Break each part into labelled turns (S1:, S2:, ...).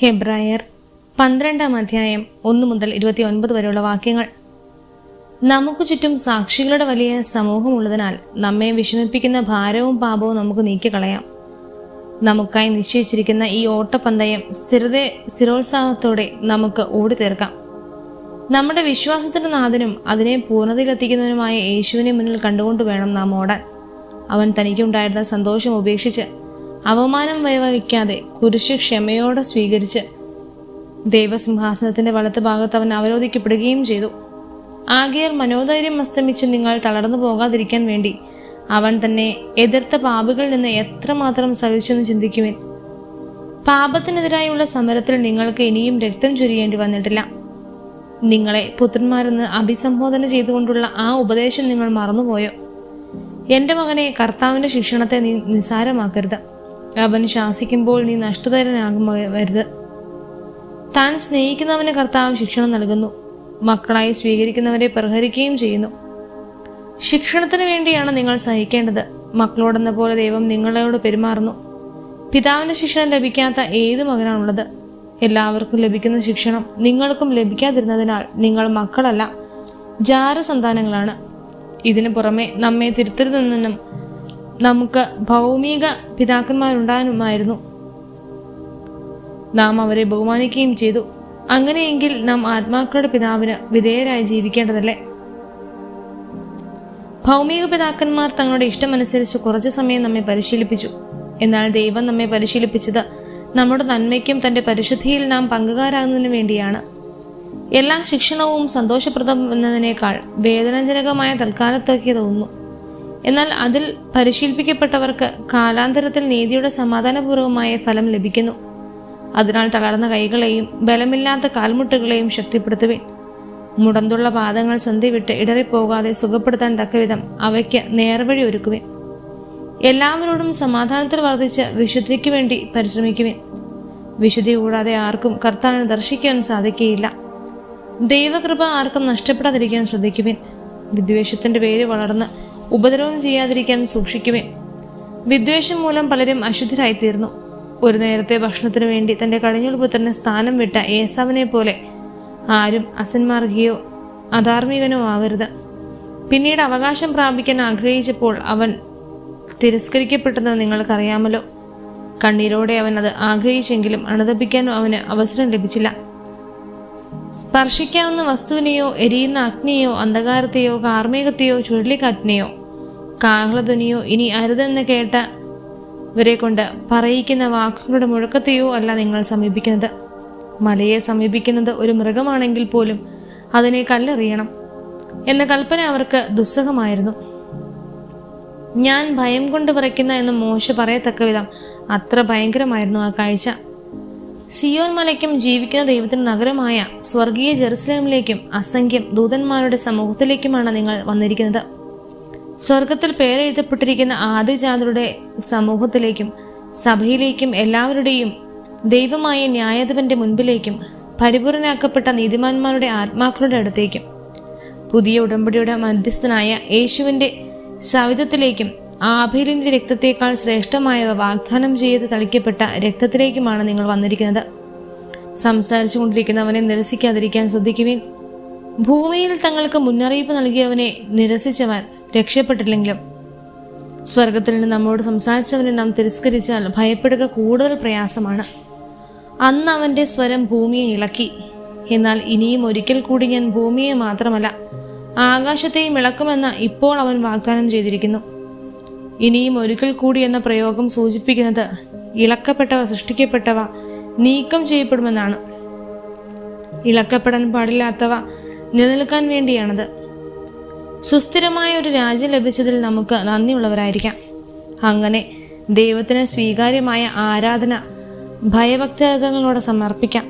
S1: ഹെബ്രായർ പന്ത്രണ്ടാം അധ്യായം ഒന്ന് മുതൽ ഇരുപത്തി ഒൻപത് വരെയുള്ള വാക്യങ്ങൾ. നമുക്ക് ചുറ്റും സാക്ഷികളുടെ വലിയ സമൂഹമുള്ളതിനാൽ നമ്മെ വിഷമിപ്പിക്കുന്ന ഭാരവും പാപവും നമുക്ക് നീക്കിക്കളയാം. നമുക്കായി നിശ്ചയിച്ചിരിക്കുന്ന ഈ ഓട്ടപ്പന്തയം സ്ഥിരത സ്ഥിരോത്സാഹത്തോടെ നമുക്ക് ഓടി തീർക്കാം നമ്മുടെ വിശ്വാസത്തിന്റെ നാഥനും അതിനെ പൂർണതയിലെത്തിക്കുന്നതിനുമായ യേശുവിനെ മുന്നിൽ കണ്ടുകൊണ്ട് വേണം നാം ഓടാൻ. അവൻ തനിക്കുണ്ടായിരുന്ന സന്തോഷം ഉപേക്ഷിച്ച് അവമാനം വൈവഹിക്കാതെ കുരിശ് ക്ഷമയോടെ സ്വീകരിച്ച് ദൈവസിംഹാസനത്തിന്റെ വലത്ത് ഭാഗത്ത് അവൻ അവരോധിക്കപ്പെടുകയും ചെയ്തു. ആകയാൽ മനോധൈര്യം അസ്തമിച്ച് നിങ്ങൾ തളർന്നു പോകാതിരിക്കാൻ വേണ്ടി അവൻ തന്നെ എതിർത്ത പാപികളിൽ നിന്ന് എത്രമാത്രം സഹിച്ചെന്ന് ചിന്തിക്കുവിൻ. പാപത്തിനെതിരായുള്ള സമരത്തിൽ നിങ്ങൾക്ക് ഇനിയും രക്തം ചൊരിയേണ്ടി വന്നിട്ടില്ല. നിങ്ങളെ പുത്രന്മാരെന്ന് അഭിസംബോധന ചെയ്തുകൊണ്ടുള്ള ആ ഉപദേശം നിങ്ങൾ മറന്നുപോയോ? എന്റെ മകനെ കർത്താവിന്റെ ശിക്ഷണത്തെ നിസ്സാരമാക്കരുത്. അവൻ ശാസിക്കുമ്പോൾ നീ നഷ്ടതരനാകുമരുത് താൻ സ്നേഹിക്കുന്നവന് കർത്താവ് ശിക്ഷണം നൽകുന്നു. മക്കളായി സ്വീകരിക്കുന്നവരെ പ്രഹരിക്കുകയും ചെയ്യുന്നു. ശിക്ഷണത്തിന് വേണ്ടിയാണ് നിങ്ങൾ സഹിക്കേണ്ടത്. മക്കളോടെന്ന പോലെ ദൈവം നിങ്ങളോട് പെരുമാറുന്നു. പിതാവിന് ശിക്ഷണം ലഭിക്കാത്ത ഏത് മകനാണുള്ളത്? എല്ലാവർക്കും ലഭിക്കുന്ന ശിക്ഷണം നിങ്ങൾക്കും ലഭിക്കാതിരുന്നതിനാൽ നിങ്ങൾ മക്കളല്ല ജാരസന്താനങ്ങളാണ്. ഇതിനു പുറമെ നമ്മെ തിരുത്തരുതെന്നും നമുക്ക് ഭൗമിക പിതാക്കന്മാരുണ്ടാനുമായിരുന്നു നാം അവരെ ബഹുമാനിക്കുകയും ചെയ്തു. അങ്ങനെയെങ്കിൽ നാം ആത്മാക്കളുടെ പിതാവിന് വിധേയരായി ജീവിക്കേണ്ടതല്ലേ? ഭൗമിക പിതാക്കന്മാർ തങ്ങളുടെ ഇഷ്ടമനുസരിച്ച് കുറച്ചു സമയം നമ്മെ പരിശീലിപ്പിച്ചു. എന്നാൽ ദൈവം നമ്മെ പരിശീലിപ്പിച്ചത് നമ്മുടെ നന്മയ്ക്കും തന്റെ പരിശുദ്ധിയിൽ നാം പങ്കുകാരാകുന്നതിനു വേണ്ടിയാണ്. എല്ലാ ശിക്ഷണവും സന്തോഷപ്രദം എന്നതിനേക്കാൾ വേദനാജനകമായ തൽക്കാലത്തേക്ക് തോന്നുന്നു എന്നാൽ അതിൽ പരിശീലിപ്പിക്കപ്പെട്ടവർക്ക് കാലാന്തരത്തിൽ നീതിയുടെ സമാധാനപൂർവമായ ഫലം ലഭിക്കുന്നു. അതിനാൽ തളർന്ന കൈകളെയും ബലമില്ലാത്ത കാൽമുട്ടുകളെയും ശക്തിപ്പെടുത്തുവിൻ. മുടന്തുള്ള പാദങ്ങൾ സന്ധി വിട്ട് ഇടറിപ്പോകാതെ സുഖപ്പെടുത്താൻ തക്കവിധം അവയ്ക്ക് നേർവഴി ഒരുക്കുവിൻ. എല്ലാവരോടും സമാധാനത്തിൽ വർദ്ധിച്ച് വിശുദ്ധിക്ക് വേണ്ടി പരിശ്രമിക്കുവിൻ. വിശുദ്ധി കൂടാതെ ആർക്കും കർത്താവിനെ ദർശിക്കാൻ സാധിക്കുകയില്ല. ദൈവകൃപ ആർക്കും നഷ്ടപ്പെടാതിരിക്കാൻ ശ്രദ്ധിക്കുവിൻ. വിദ്വേഷത്തിന്റെ പേര് വളർന്ന് ഉപദ്രവം ചെയ്യാതിരിക്കാൻ സൂക്ഷിക്കുമേ വിദ്വേഷം മൂലം പലരും അശുദ്ധരായിത്തീർന്നു. ഒരു നേരത്തെ ഭക്ഷണത്തിനു വേണ്ടി തന്റെ കടിഞ്ഞൂൽ പുത്രന് സ്ഥാനം വിട്ട ഏസാവിനെ പോലെ ആരും അസന്മാർഗിയോ അധാർമികനോ ആകരുത്. പിന്നീട് അവകാശം പ്രാപിക്കാൻ ആഗ്രഹിച്ചപ്പോൾ അവൻ തിരസ്കരിക്കപ്പെട്ടെന്ന് നിങ്ങൾക്കറിയാമല്ലോ. കണ്ണീരോടെ അവൻ അത് ആഗ്രഹിച്ചെങ്കിലും അണുതപ്പിക്കാനോ അവന് അവസരം ലഭിച്ചില്ല. സ്പർശിക്കാവുന്ന വസ്തുവിനെയോ എരിയുന്ന അഗ്നിയെയോ അന്ധകാരത്തെയോ കാർമേകത്തെയോ ചുഴലിക്കാറ്റിനെയോ കാഹളധ്വനിയോ ഇനി അരുതെന്ന് കേട്ട ഇവരെ കൊണ്ട് പറയിക്കുന്ന വാക്കുകളുടെ മുഴക്കത്തെയോ അല്ല നിങ്ങൾ സമീപിക്കുന്നത്. മലയെ സമീപിക്കുന്നത് ഒരു മൃഗമാണെങ്കിൽ പോലും അതിനെ കല്ലെറിയണം എന്ന കൽപ്പന അവർക്ക് ദുസ്സഹമായിരുന്നു. ഞാൻ ഭയം കൊണ്ട് വിറയ്ക്കുന്ന എന്ന് മോശ പറയത്തക്ക വിധം അത്ര ഭയങ്കരമായിരുന്നു ആ കാഴ്ച. സിയോൻ മലയ്ക്കും ജീവിക്കുന്ന ദൈവത്തിന് നഗരമായ സ്വർഗീയ ജെറുസലേമിലേക്കും അസംഖ്യം ദൂതന്മാരുടെ സമൂഹത്തിലേക്കുമാണ് നിങ്ങൾ വന്നിരിക്കുന്നത്. സ്വർഗത്തിൽ പേരെഴുതപ്പെട്ടിരിക്കുന്ന ആദിജാതരുടെ സമൂഹത്തിലേക്കും സഭയിലേക്കും എല്ലാവരുടെയും ദൈവമായ ന്യായാധിപന്റെ മുൻപിലേക്കും പരിപൂർണനാക്കപ്പെട്ട നീതിമാന്മാരുടെ ആത്മാക്കളുടെ അടുത്തേക്കും പുതിയ ഉടമ്പടിയുടെ മധ്യസ്ഥനായ യേശുവിന്റെ സവിധത്തിലേക്കും ആഭേലിന്റെ രക്തത്തേക്കാൾ ശ്രേഷ്ഠമായവ വാഗ്ദാനം ചെയ്ത് തളിക്കപ്പെട്ട രക്തത്തിലേക്കുമാണ് നിങ്ങൾ വന്നിരിക്കുന്നത്. സംസാരിച്ചു കൊണ്ടിരിക്കുന്നവനെ നിരസിക്കാതിരിക്കാൻ ശ്രദ്ധിക്കുവിൻ. ഭൂമിയിൽ തങ്ങൾക്ക് മുന്നറിയിപ്പ് നൽകിയവനെ നിരസിച്ചവൻ രക്ഷപ്പെട്ടില്ലെങ്കിലും. സ്വർഗത്തിൽ നിന്ന് നമ്മോട് സംസാരിച്ചവനെ നാം തിരസ്കരിച്ചാൽ ഭയപ്പെടുക കൂടുതൽ പ്രയാസമാണ്. അന്ന് അവന്റെ സ്വരം ഭൂമിയെ ഇളക്കി. എന്നാൽ ഇനിയും ഒരിക്കൽ കൂടി ഞാൻ ഭൂമിയെ മാത്രമല്ല ആകാശത്തെയും ഇളക്കുമെന്ന് ഇപ്പോൾ അവൻ വാഗ്ദാനം ചെയ്തിരിക്കുന്നു. ഇനിയും ഒരിക്കൽ കൂടി എന്ന പ്രയോഗം സൂചിപ്പിക്കുന്നത് ഇളക്കപ്പെട്ടവ സൃഷ്ടിക്കപ്പെട്ടവ നീക്കം ചെയ്യപ്പെടുമെന്നാണ്. ഇളക്കപ്പെടാൻ പാടില്ലാത്തവ നിലനിൽക്കാൻ വേണ്ടിയാണത്. സുസ്ഥിരമായ ഒരു രാജ്യം ലഭിച്ചതിൽ നമുക്ക് നന്ദിയുള്ളവരായിരിക്കാം. അങ്ങനെ ദൈവത്തിന് സ്വീകാര്യമായ ആരാധന ഭയഭക്തങ്ങളോടെ സമർപ്പിക്കാം.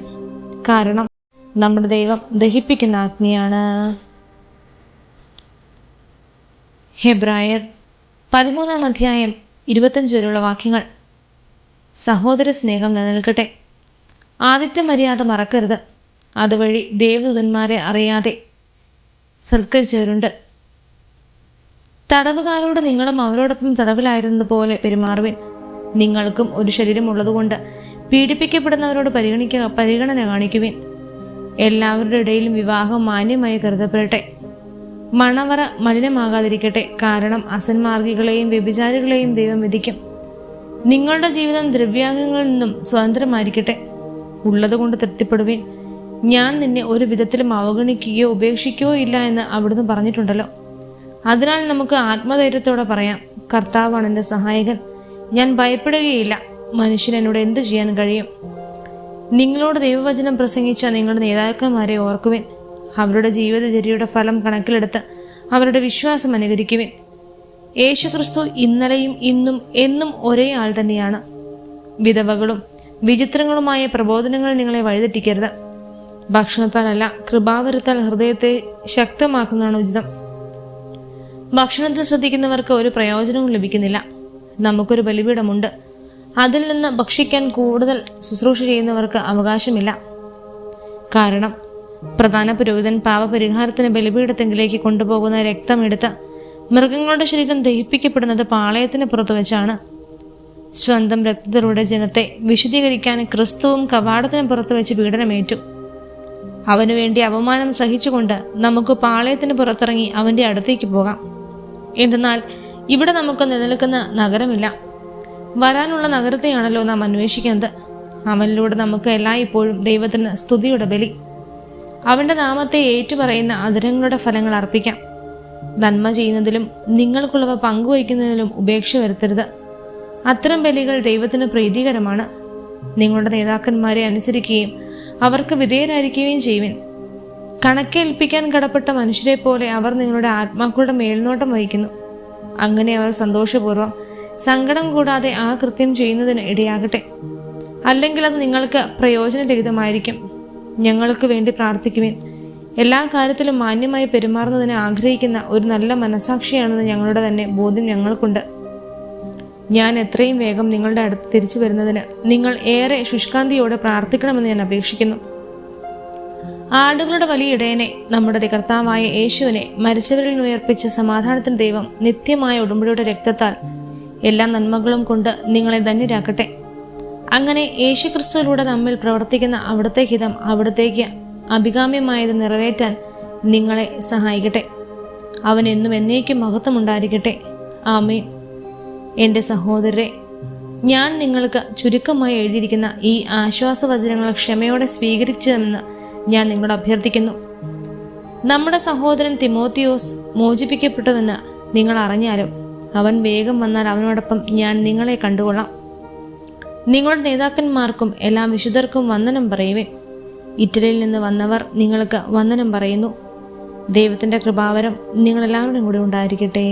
S1: കാരണം നമ്മുടെ ദൈവം ദഹിപ്പിക്കുന്ന അഗ്നിയാണ് ഹെബ്രായർ പതിമൂന്നാം അധ്യായം ഇരുപത്തഞ്ച് വരെയുള്ള വാക്യങ്ങൾ. സഹോദര സ്നേഹം നിലനിൽക്കട്ടെ. ആദിത്യ മര്യാദ മറക്കരുത്. അതുവഴി ദേവദൂതന്മാരെ അറിയാതെ സൽക്കരിച്ചവരുണ്ട്. തടവുകാരോട് നിങ്ങളും അവരോടൊപ്പം തടവിലായിരുന്നതുപോലെ പെരുമാറുവിൻ. നിങ്ങൾക്കും ഒരു ശരീരമുള്ളതുകൊണ്ട് പീഡിപ്പിക്കപ്പെടുന്നവരോട് പരിഗണിക്കുക പരിഗണന കാണിക്കുവിൻ. എല്ലാവരുടെ ഇടയിലും വിവാഹം മാന്യമായി കരുതപ്പെടട്ടെ. മണവറ മലിനമാകാതിരിക്കട്ടെ. കാരണം അസന്മാർഗികളെയും വ്യഭിചാരികളെയും ദൈവം വിധിക്കും. നിങ്ങളുടെ ജീവിതം ദ്രവ്യാംഗങ്ങളിൽ നിന്നും സ്വതന്ത്രമായിരിക്കട്ടെ. ഉള്ളതുകൊണ്ട് തൃപ്തിപ്പെടുവിൻ. ഞാൻ നിന്നെ ഒരു വിധത്തിലും അവഗണിക്കുകയോ ഉപേക്ഷിക്കുകയോ ഇല്ല എന്ന് അവിടുന്ന് പറഞ്ഞിട്ടുണ്ടല്ലോ. അതിനാൽ നമുക്ക് ആത്മധൈര്യത്തോടെ പറയാം കർത്താവാണ് എന്റെ സഹായകൻ. ഞാൻ ഭയപ്പെടുകയില്ല. മനുഷ്യൻ എന്നോട് എന്ത് ചെയ്യാൻ കഴിയും? നിങ്ങളോട് ദൈവവചനം പ്രസംഗിച്ച നിങ്ങളുടെ നേതാക്കന്മാരെ ഓർക്കുവിൻ. അവരുടെ ജീവിതചര്യയുടെ ഫലം കണക്കിലെടുത്ത് അവരുടെ വിശ്വാസം അനുകരിക്കുവിൻ. യേശുക്രിസ്തു ഇന്നലെയും ഇന്നും എന്നും ഒരേ ആൾ തന്നെയാണ്. വിധവകളും വിചിത്രങ്ങളുമായ പ്രബോധനങ്ങൾ നിങ്ങളെ വഴിതെറ്റിക്കരുത്. ഭക്ഷണത്താലല്ല കൃപാവരത്താൽ ഹൃദയത്തെ ശക്തമാക്കുന്നതാണ് ഉചിതം. ഭക്ഷണത്തിൽ ശ്രദ്ധിക്കുന്നവർക്ക് ഒരു പ്രയോജനവും ലഭിക്കുന്നില്ല. നമുക്കൊരു ബലിപീഠമുണ്ട്. അതിൽ നിന്ന് ഭക്ഷിക്കാൻ കൂടുതൽ ശുശ്രൂഷ ചെയ്യുന്നവർക്ക് അവകാശമില്ല. കാരണം പ്രധാന പുരോഹിതൻ പാപപരിഹാരത്തിന് ബലിപീഠത്തെങ്കിലേക്ക് കൊണ്ടുപോകുന്ന രക്തമെടുത്ത് മൃഗങ്ങളുടെ ശരീരം ദഹിപ്പിക്കപ്പെടുന്നത് പാളയത്തിന് പുറത്തു വെച്ചാണ്. സ്വന്തം രക്തത്തിലൂടെ ജനത്തെ വിശദീകരിക്കാൻ ക്രിസ്തുവും കവാടത്തിന് പുറത്തു വെച്ച് പീഡനമേറ്റു. അവനുവേണ്ടി അപമാനം സഹിച്ചുകൊണ്ട് നമുക്ക് പാളയത്തിന് പുറത്തിറങ്ങി അവന്റെ അടുത്തേക്ക് പോകാം. എന്തെന്നാൽ ഇവിടെ നമുക്ക് നിലനിൽക്കുന്ന നഗരമില്ല. വരാനുള്ള നഗരത്തെയാണല്ലോ നാം അന്വേഷിക്കുന്നത്. അവനിലൂടെ നമുക്ക് എല്ലായ്പ്പോഴും ദൈവത്തിന് സ്തുതിയുടെ ബലി. അവന്റെ നാമത്തെ ഏറ്റുപറയുന്ന അതിരങ്ങളുടെ ഫലങ്ങൾ അർപ്പിക്കാം. നന്മ ചെയ്യുന്നതിലും നിങ്ങൾക്കുള്ളവ പങ്കുവയ്ക്കുന്നതിലും ഉപേക്ഷ വരുത്തരുത്. അത്തരം ബലികൾ ദൈവത്തിന് പ്രീതികരമാണ്. നിങ്ങളുടെ നേതാക്കന്മാരെ അനുസരിക്കുകയും അവർക്ക് വിധേയരായിരിക്കുകയും ചെയ്യുവിൻ. കണക്കേൽപ്പിക്കാൻ കടപ്പെട്ട മനുഷ്യരെ പോലെ അവർ നിങ്ങളുടെ ആത്മാക്കളുടെ മേൽനോട്ടം വഹിക്കുന്നു. അങ്ങനെ അവർ സന്തോഷപൂർവം സങ്കടം കൂടാതെ ആ കൃത്യം ചെയ്യുന്നതിന് ഇടയാകട്ടെ. അല്ലെങ്കിൽ അത് നിങ്ങൾക്ക് പ്രയോജനരഹിതമായിരിക്കും. ഞങ്ങൾക്ക് വേണ്ടി പ്രാർത്ഥിക്കുവിൻ. എല്ലാ കാര്യത്തിലും മാന്യമായി പെരുമാറുന്നതിന് ആഗ്രഹിക്കുന്ന ഒരു നല്ല മനസാക്ഷിയാണെന്ന് ഞങ്ങളുടെ തന്നെ ബോധ്യം ഞങ്ങൾക്കുണ്ട്. ഞാൻ എത്രയും വേഗം നിങ്ങളുടെ അടുത്ത് തിരിച്ചു വരുന്നതിന് നിങ്ങൾ ഏറെ ശുഷ്കാന്തിയോടെ പ്രാർത്ഥിക്കണമെന്ന് ഞാൻ അപേക്ഷിക്കുന്നു. ആടുകളുടെ വലിയ ഇടയനെ നമ്മുടെ കർത്താവായ യേശുവിനെ മരിച്ചവരിൽ ഉയർപ്പിച്ച സമാധാനത്തിന് ദൈവം നിത്യമായ ഉടമ്പടിയുടെ രക്തത്താൽ എല്ലാ നന്മകളും കൊണ്ട് നിങ്ങളെ ധന്യരാക്കട്ടെ. അങ്ങനെ യേശുക്രിസ്തുവിലൂടെ നമ്മിൽ പ്രവർത്തിക്കുന്ന അവിടുത്തെ ഹിതം അവിടത്തേക്ക് അഭികാമ്യമായത് നിറവേറ്റാൻ നിങ്ങളെ സഹായിക്കട്ടെ. അവൻ എന്നും എന്നേക്കും മഹത്വമുണ്ടായിരിക്കട്ടെ. ആമേൻ. എന്റെ സഹോദരരെ ഞാൻ നിങ്ങൾക്ക് ചുരുക്കമായി എഴുതിയിരിക്കുന്ന ഈ ആശ്വാസവചനങ്ങൾ ക്ഷമയോടെ സ്വീകരിച്ചതെന്ന് ഞാൻ നിങ്ങളോട് അഭ്യർത്ഥിക്കുന്നു. നമ്മുടെ സഹോദരൻ തിമോത്തിയോസ് മോചിപ്പിക്കപ്പെട്ടുവെന്ന് നിങ്ങൾ അറിഞ്ഞാലും അവൻ വേഗം വന്നാൽ അവനോടൊപ്പം ഞാൻ നിങ്ങളെ കണ്ടുകൊള്ളാം. നിങ്ങളുടെ നേതാക്കന്മാർക്കും എല്ലാ വിശുദ്ധർക്കും വന്ദനം പറയുവേ ഇറ്റലിയിൽ നിന്ന് വന്നവർ നിങ്ങൾക്ക് വന്ദനം പറയുന്നു. ദൈവത്തിന്റെ കൃപാവരം നിങ്ങളെല്ലാവരുടെയും കൂടെ ഉണ്ടായിരിക്കട്ടെ.